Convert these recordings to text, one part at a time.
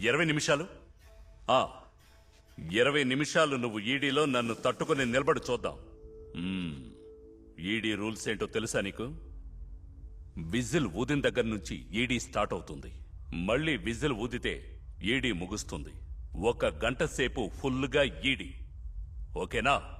ఇరవై నిమిషాలు? ఆ ఇరవై నిమిషాలు నువ్వు ఈడీలో నన్ను తట్టుకుని నిలబడి చూద్దాం. ఈడీ రూల్స్ ఏంటో తెలుసా నీకు? విజిల్ ఊదిన దగ్గర నుంచి ఈడీ స్టార్ట్ అవుతుంది. మళ్ళీ విజిల్ ఊదితే ఈడీ ముగుస్తుంది. ఒక గంట సేపు ఫుల్గా ఈడీ. ఓకేనా?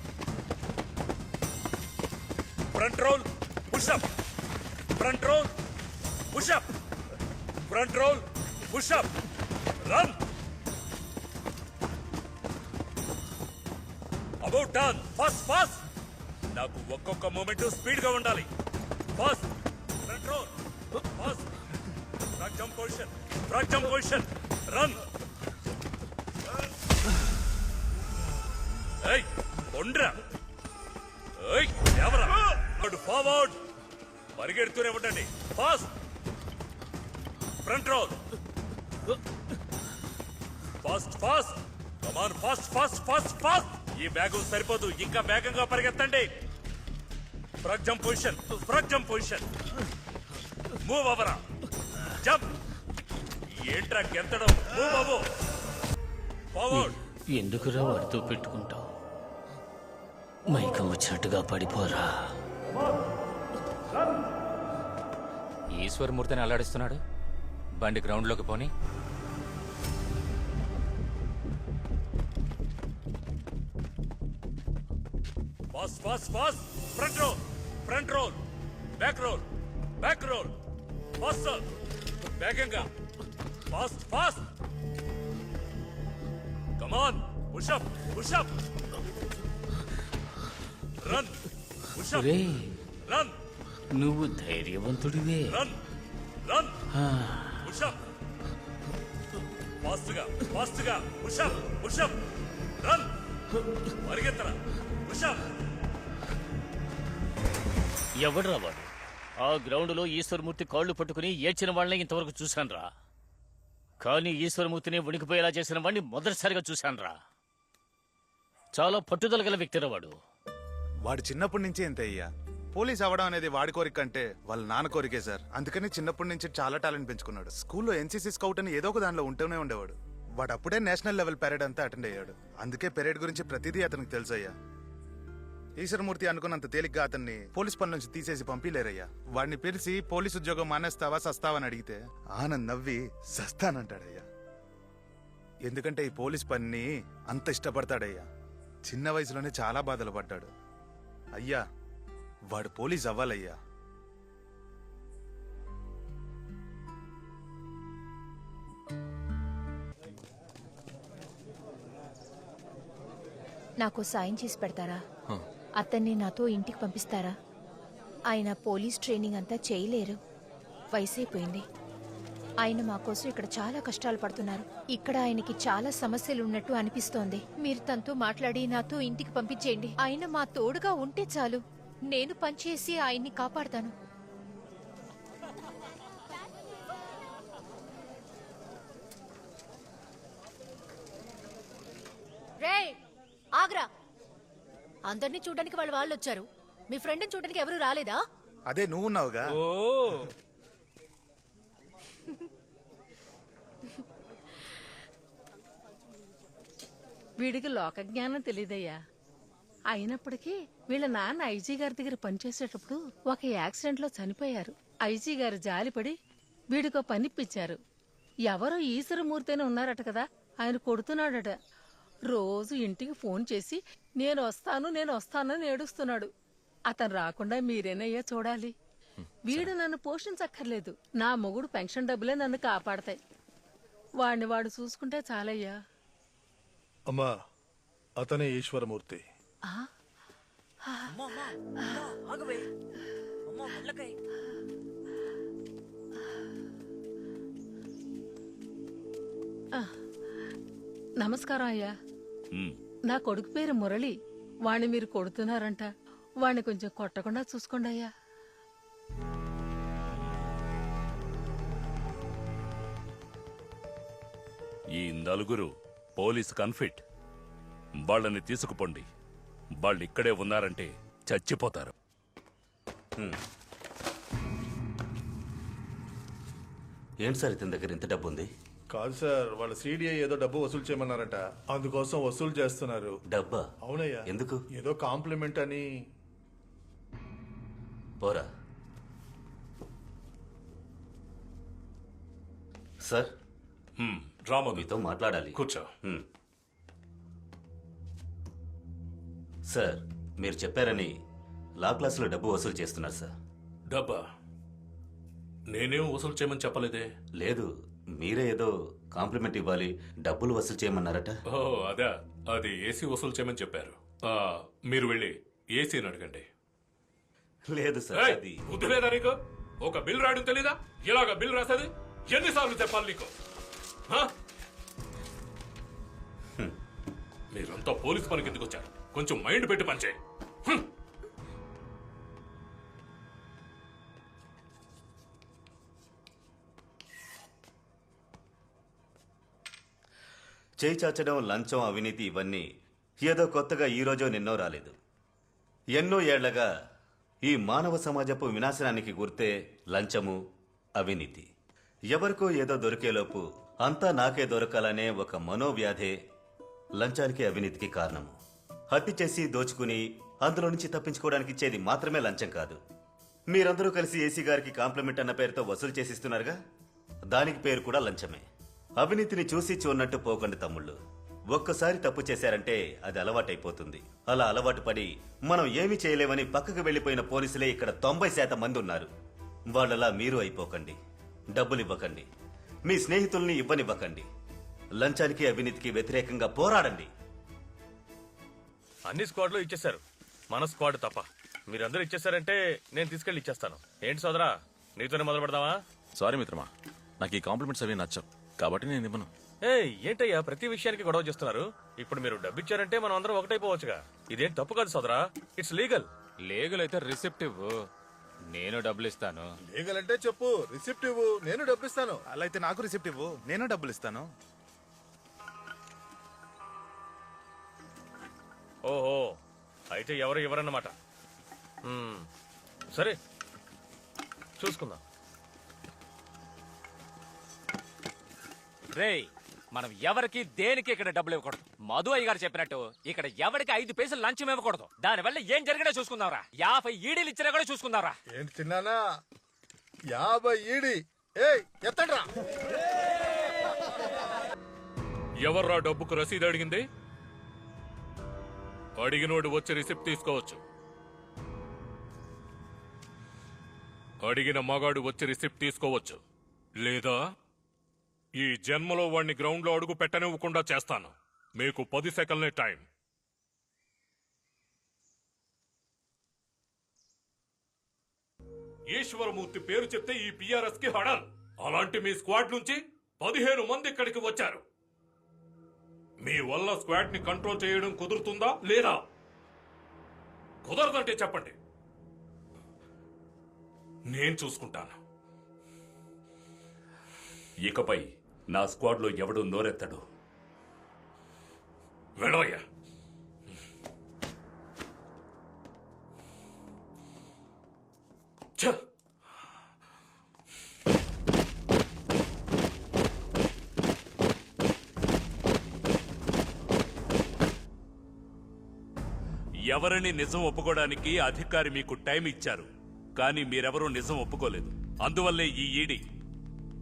Front roll pushup front roll pushup front roll pushup run about turn first fast నాకు ఒక్కొక్క మూమెంట్ స్పీడ్గా ఉండాలి. Fast front roll fast front jump position frog jump position run ఏయ్ కొండ్రా ఫార్వర్డ్ పరిగెడుతూనే ఉండండి. Fast front roll fast fast come on fast fast fast fast ఈ bag సరిపోదు. ఇంకా వేగంగా పరిగెత్తండి. Frog jump position frog jump position move అవరా jump ఏంట్రా గెంతడం? మూవ్ అవ్వు ఫార్వర్డ్ ఎందుకురా వాడితో పెట్టుకుంటావు? మైకం వచ్చినట్టుగా పడిపోరా? ఈశ్వరమూర్తిని అల్లాడిస్తున్నాడు? బండి గ్రౌండ్లోకి పోని. Fast fast fast. Front roll front roll. Back roll back roll. Fast వేగంగా. Fast fast. Come on pushup pushup pushup ray run నువ్వు ధైర్యవంతుడివే. ఆ, పుషప్ ఫాస్ట్గా ఫాస్ట్గా. పుషప్ పుషప్ రన్ పరిగెత్తరా. పుషప్ ఎవడ్రా వాడు? ఆ గ్రౌండ్లో ఈశ్వరమూర్తి కాళ్ళు పట్టుకుని ఏడ్చిన వాళ్ళని ఇంతవరకు చూశానురా. కానీ ఈశ్వరమూర్తిని వణికిపోయేలా చేసిన వాడిని మొదటిసారిగా చూశానురా. చాలా పట్టుదల గల వ్యక్తిరా వాడు. వాడు చిన్నప్పటి నుంచే ఎంత అయ్యా. పోలీస్ అవ్వడం అనేది వాడి కోరిక కంటే వాళ్ళ నాన్న కోరికే సార్. అందుకని చిన్నప్పటి నుంచి చాలా టాలెంట్ పెంచుకున్నాడు. స్కూల్లో ఎన్సీసీ స్కౌట్ అని ఏదో ఒక దానిలో ఉంటూనే ఉండేవాడు. వాడు అప్పుడే నేషనల్ లెవెల్ పెరేడ్ అంతా అటెండ్ అయ్యాడు. అందుకే పెరేడ్ గురించి ప్రతిదీ అతనికి తెలుసు అయ్యా. ఈశ్వరమూర్తి అనుకున్నంత తేలిగ్గా అతన్ని పోలీస్ పని నుంచి తీసేసి పంపిలేరయ్యా. వాడిని పిలిచి పోలీస్ ఉద్యోగం మానేస్తావా సస్తావా? అని అడిగితే ఆనంద్ నవ్వి సస్తానంటాడయ్యా. ఎందుకంటే ఈ పోలీస్ పనిని అంత ఇష్టపడతాడయ్యా. చిన్న వయసులోనే చాలా బాధలు పడ్డాడు. అయ్యా వాడు పోలీస్ అవ్వాలయ్యా. నాకు సాయం చేసి పెడతారా? అతన్ని నాతో ఇంటికి పంపిస్తారా? ఆయన పోలీస్ ట్రైనింగ్ అంతా చేయలేరు. వయసైపోయింది. ఆయన మా కోసం ఇక్కడ చాలా కష్టాలు పడుతున్నారు. ఇక్కడ ఆయనకి చాలా సమస్యలు ఉన్నట్టు అనిపిస్తోంది. మీరు తనతో మాట్లాడి నాతో ఇంటికి పంపించేయండి. ఆయన మా తోడుగా ఉంటే చాలు. నేను పనిచేసి ఆయన్ని కాపాడతాను. రే ఆగ్రా. అందరినీ చూడడానికి వాళ్ళ వాళ్ళు వచ్చారు మీ ఫ్రెండ్ని చూడడానికి ఎవరు రాలేదా? అదే నువ్వున్నావుగా. వీడికి లోక జ్ఞానం తెలియదయ్యా అయినప్పటికీ వీళ్ళ నాన్న ఐజీ గారి దగ్గర పనిచేసేటప్పుడు ఒక యాక్సిడెంట్లో చనిపోయారు. ఐజీ గారు జాలిపడి వీడికో పనిప్పించారు ఎవరో ఈశ్వరమూర్తి అని ఉన్నారట కదా ఆయన కొడుతున్నాడట. రోజు ఇంటికి ఫోన్ చేసి నేను వస్తాను నేను వస్తానని ఏడుస్తున్నాడు. అతను రాకుండా మీరేనయ్యా చూడాలి. వీడు నన్ను పోషించక్కర్లేదు. నా మొగుడు పెన్షన్ డబ్బులే నన్ను కాపాడతాయి. వాడిని వాడు చూసుకుంటే చాలయ్యా. అమ్మా అతనే ఈశ్వరమూర్తి. నమస్కారం అయ్యా. నా కొడుకు పేరు మురళి. వాణ్ణి మీరు కొడుతున్నారంట. వాణ్ణి కొంచెం కొట్టకుండా చూసుకోండి అయ్యా. ఈ నలుగురు పోలీస్ కన్ఫిట్. వాళ్ళని తీసుకుపోండి. వాళ్ళు ఇక్కడే ఉన్నారంటే చచ్చిపోతారు. ఏంటి సార్ ఇతని దగ్గర ఇంత డబ్బు ఉంది? కాదు సార్ వాళ్ళ సిడిఐ ఏదో డబ్బు వసూలు చేయమన్నారట. అందుకోసం వసూలు చేస్తున్నారు. డబ్బా? అవునయ్యా. ఎందుకు? ఏదో కాంప్లిమెంట్ అని. పోరా. సార్? రామోగి మీతో మాట్లాడాలి. కూర్చో. హ్మ్. సార్ మీరు చెప్పారని లా క్లాసులో డబ్బు వసూలు చేస్తున్నారు సార్. డబ్బా? నేనేం వసూలు చేయమని చెప్పలేదే? లేదు మీరే ఏదో కాంప్లిమెంట్ ఇవ్వాలి డబ్బులు వసూలు చేయమన్నారట. ఓ అదా. అది ఏసీ వసూలు చేయమని చెప్పారు. ఆ, మీరు వెళ్ళి ఏసీని అడగండి. లేదు సార్ ఏయ్, అది బుద్ధి లేదా నీకు? ఒక బిల్ రాయడం తెలీదా? ఇలాగ బిల్ రాసేది ఎన్నిసార్లు చెప్పాలి నీకు? మీరంతా పోలీస్ పనికి ఎందుకు వచ్చారు? కొంచెం మైండ్ పెట్టి పనిచేయి చేయి. చాచడం లంచం అవినీతి ఇవన్నీ ఏదో కొత్తగా ఈ నిన్నో రాలేదు. ఎన్నో ఏళ్ళగా ఈ మానవ సమాజపు వినాశనానికి గుర్తే లంచము అవినీతి. ఎవరికో ఏదో దొరికేలోపు అంతా నాకే దొరకాలనే ఒక మనోవ్యాధే లంచానికి అవినీతికి కారణము. హత్య చేసి దోచుకుని అందులో నుంచి తప్పించుకోవడానికి ఇచ్చేది మాత్రమే లంచం కాదు. మీరందరూ కలిసి ఏసీ గారికి కాంప్లిమెంట్ అన్న పేరుతో వసూలు చేసిస్తున్నారుగా? దానికి పేరు కూడా లంచమే. అవినీతిని చూసి చూడనట్టు పోకండి తమ్ముళ్ళు. ఒక్కసారి తప్పు చేశారంటే అది అలవాటైపోతుంది. అలా అలవాటు పడి మనం ఏమీ చేయలేమని పక్కకు వెళ్ళిపోయిన పోలీసులే ఇక్కడ తొంభై శాతం మంది ఉన్నారు. వాళ్ళలా మీరు అయిపోకండి. డబ్బులు ఇవ్వకండి మీ స్నేహితుల్ని ఇవ్వనివ్వకండి. లంచానికి అవినీతికి వ్యతిరేకంగా పోరాడండి. అన్ని స్క్వాడ్లు ఇచ్చేశారు. మన స్క్వాడ్ తప్ప. మీరందరూ ఇచ్చేసారంటే నేను తీసుకెళ్ళి ఇచ్చేస్తాను. ఏంటి సోదరా? నీతోనే మొదలు పెడదామా? సారీ మిత్రమా. నాకు ఈ కాంప్లిమెంట్స్ అవి నచ్చవు. కాబట్టి నేను ఇవ్వను. ఏ ఏంటయ్యా? ప్రతి విషయానికి గొడవ చేస్తున్నారు. ఇప్పుడు మీరు డబ్బు ఇచ్చారంటే మనం అందరం ఒకటైపోవచ్చుగా. ఇదేం తప్పు కాదు సోదరా. It's legal. లేగులు అయితే రిసిప్ట్ ఇవ్వు నేను డబ్బులు ఇస్తాను లీగల్ అంటే చెప్పు రిసిప్ట్ ఇవ్వు నేను డబ్బు ఇస్తాను అలా అయితే నాకు రిసిప్ట్ ఇవ్వు నేను డబ్బులు ఇస్తాను ఓహో అయితే ఎవరు ఎవరన్నమాట మ్మ్. సరే చూసుకుందాం. రేయ్ మనం ఎవరికి దేనికి ఇక్కడ డబ్బులు ఇవ్వకూడదు. మధు అయ్య గారు చెప్పినట్టు ఇక్కడ ఎవరికి ఐదు పైసలు లంచం ఇవ్వకూడదు. దానివల్ల ఏం జరిగినా చూసుకుందాంరా. యాభై ఈడీలు ఇచ్చినా కూడా చూసుకుందాంరా. ఏంటి తిన్నానా యాభై ఈడి. ఏయ్ ఎత్తండ్రా. ఎవర్రా డబ్బుకు రసీదు అడిగింది? అడిగినోడు వచ్చి రిసిప్ట్ తీసుకోవచ్చు. అడిగిన మగాడు వచ్చి రిసిప్ట్ తీసుకోవచ్చు. లేదా ఈ జన్మలో వాణ్ణి గ్రౌండ్లో అడుగు పెట్టనివ్వకుండా చేస్తాను. మీకు పది సెకండ్లే టైం. ఈశ్వరమూర్తి పేరు చెప్తే ఈ పిఆర్ఎస్కి హడల్. అలాంటి మీ స్క్వాడ్ నుంచి పదిహేను మంది ఇక్కడికి వచ్చారు. మీ వల్ల స్క్వాడ్ని కంట్రోల్ చేయడం కుదురుతుందా లేదా? కుదరదంటే చెప్పండి. నేను చూసుకుంటాను. ఇకపై నా స్క్వాడ్లో ఎవడు నోరెత్తడు. వెళ్ళవయ్యా. ఎవరిని నిజం ఒప్పుకోవడానికి అధికారి మీకు టైం ఇచ్చారు కానీ మీరెవరూ నిజం ఒప్పుకోలేదు. అందువల్లే ఈ ఈడీ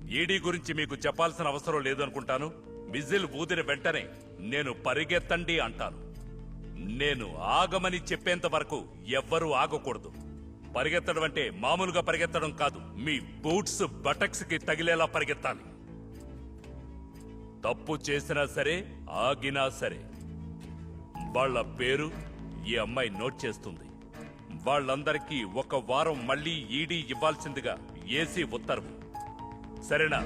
ఈడీ గురించి మీకు చెప్పాల్సిన అవసరం లేదు అనుకుంటాను. విజిల్ ఊదిన వెంటనే నేను పరిగెత్తండి అంటాను. నేను ఆగమని చెప్పేంత వరకు ఎవ్వరూ ఆగకూడదు. పరిగెత్తడం అంటే మామూలుగా పరిగెత్తడం కాదు. మీ బూట్స్ బటక్స్కి తగిలేలా పరిగెత్తాలి. తప్పు చేసినా సరే ఆగినా సరే. వాళ్ళ పేరు ఈ అమ్మాయి నోట్ చేస్తుంది. వాళ్ళందరికీ ఒక వారం మళ్ళీ ఈడీ ఇవ్వాల్సిందిగా ఏసీ ఉత్తర్వు. సరేనా?